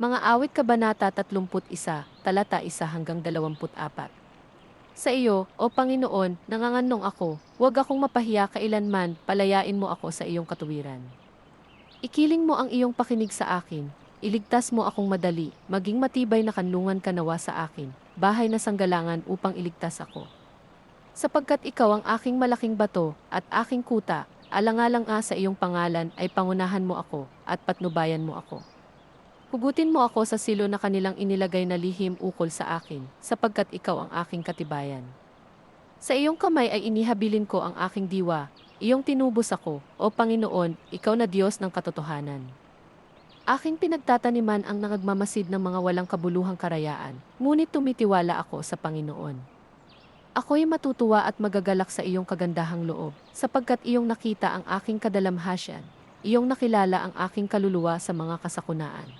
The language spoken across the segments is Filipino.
Mga awit kabanata 31, talata 1 hanggang 24. Sa iyo, O Panginoon, nanganganong ako, huwag akong mapahiya kailanman, palayain mo ako sa iyong katuwiran. Ikiling mo ang iyong pakinig sa akin, iligtas mo akong madali, maging matibay na kanlungan ka nawa sa akin, bahay na sanggalangan upang iligtas ako. Sapagkat ikaw ang aking malaking bato at aking kuta, alangalang nga sa iyong pangalan ay pangunahan mo ako at patnubayan mo ako. Hugutin mo ako sa silo na kanilang inilagay na lihim ukol sa akin, sapagkat ikaw ang aking katibayan. Sa iyong kamay ay inihabilin ko ang aking diwa, iyong tinubos ako, o Panginoon, ikaw na Diyos ng katotohanan. Aking pinagtataniman ang nangagmamasid ng mga walang kabuluhang karayaan, ngunit tumitiwala ako sa Panginoon. Ako'y matutuwa at magagalak sa iyong kagandahang loob, sapagkat iyong nakita ang aking kadalamhasyan, iyong nakilala ang aking kaluluwa sa mga kasakunaan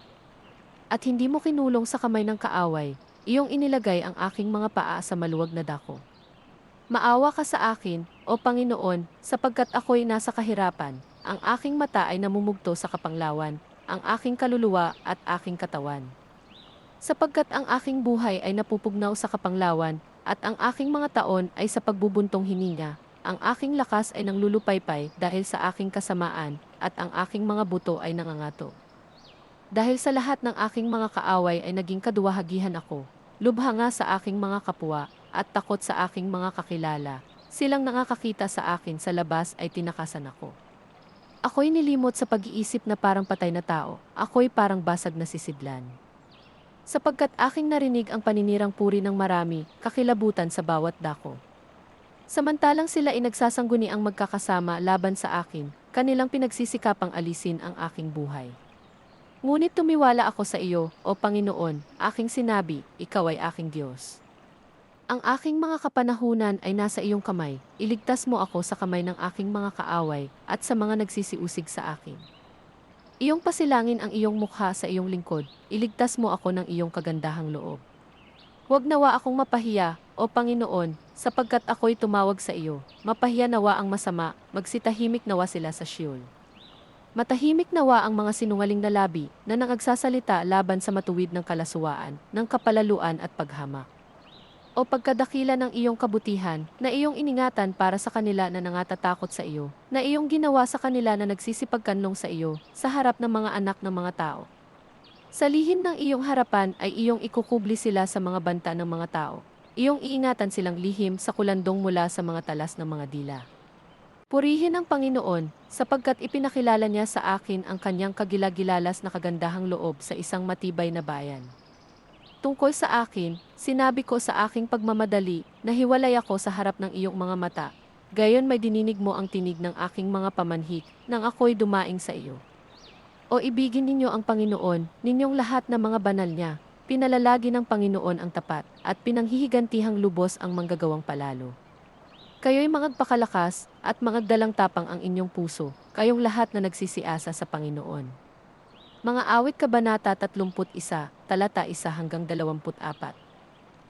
at hindi mo kinulong sa kamay ng kaaway, iyong inilagay ang aking mga paa sa maluwag na dako. Maawa ka sa akin, O Panginoon, sapagkat ako'y nasa kahirapan, ang aking mata ay namumugto sa kapanglawan, ang aking kaluluwa at aking katawan. Sapagkat ang aking buhay ay napupugnaw sa kapanglawan, at ang aking mga taon ay sa pagbubuntong hininga, ang aking lakas ay nanglulupaypay dahil sa aking kasamaan, at ang aking mga buto ay nangangato. Dahil sa lahat ng aking mga kaaway ay naging kaduwahagihan ako, lubha nga sa aking mga kapwa, at takot sa aking mga kakilala. Silang nakakakita sa akin sa labas ay tinakasan ako. Ako'y nilimot sa pag-iisip na parang patay na tao, ako'y parang basag na sisidlan. Sapagkat aking narinig ang paninirang puri ng marami, kakilabutan sa bawat dako. Samantalang sila ay nagsasangguni ang magkakasama laban sa akin, kanilang pinagsisikapang alisin ang aking buhay. Ngunit tumiwala ako sa iyo, O Panginoon, aking sinabi, Ikaw ay aking Diyos. Ang aking mga kapanahunan ay nasa iyong kamay, iligtas mo ako sa kamay ng aking mga kaaway at sa mga nagsisiusig sa akin. Iyong pasilangin ang iyong mukha sa iyong lingkod, iligtas mo ako ng iyong kagandahang loob. Huwag nawa akong mapahiya, O Panginoon, sapagkat ako'y tumawag sa iyo, mapahiya nawa ang masama, magsitahimik nawa sila sa Sheol. Matahimik nawa ang mga sinungaling na labi na nangagsasalita laban sa matuwid ng kalasuwaan, ng kapalaluan at paghamak. O pagkadakila ng iyong kabutihan na iyong iningatan para sa kanila na nangatatakot sa iyo, na iyong ginawa sa kanila na nagsisipagkanlong sa iyo sa harap ng mga anak ng mga tao. Sa lihim ng iyong harapan ay iyong ikukubli sila sa mga banta ng mga tao. Iyong iingatan silang lihim sa kulandong mula sa mga talas ng mga dila. Purihin ang Panginoon, sapagkat ipinakilala niya sa akin ang kanyang kagilagilalas na kagandahang loob sa isang matibay na bayan. Tungkol sa akin, sinabi ko sa aking pagmamadali na hiwalay ako sa harap ng iyong mga mata. Gayon may dininig mo ang tinig ng aking mga pamanhik nang ako'y dumaing sa iyo. O ibigin ninyo ang Panginoon, ninyong lahat na mga banal niya. Pinalalagi ng Panginoon ang tapat, at pinanghihigantihang lubos ang manggagawang palalo. Kayo'y magpakalakas at magdalang tapang ang inyong puso, kayong lahat na nagsisiasa sa Panginoon. Mga awit kabanata 31, talata 1 hanggang 24.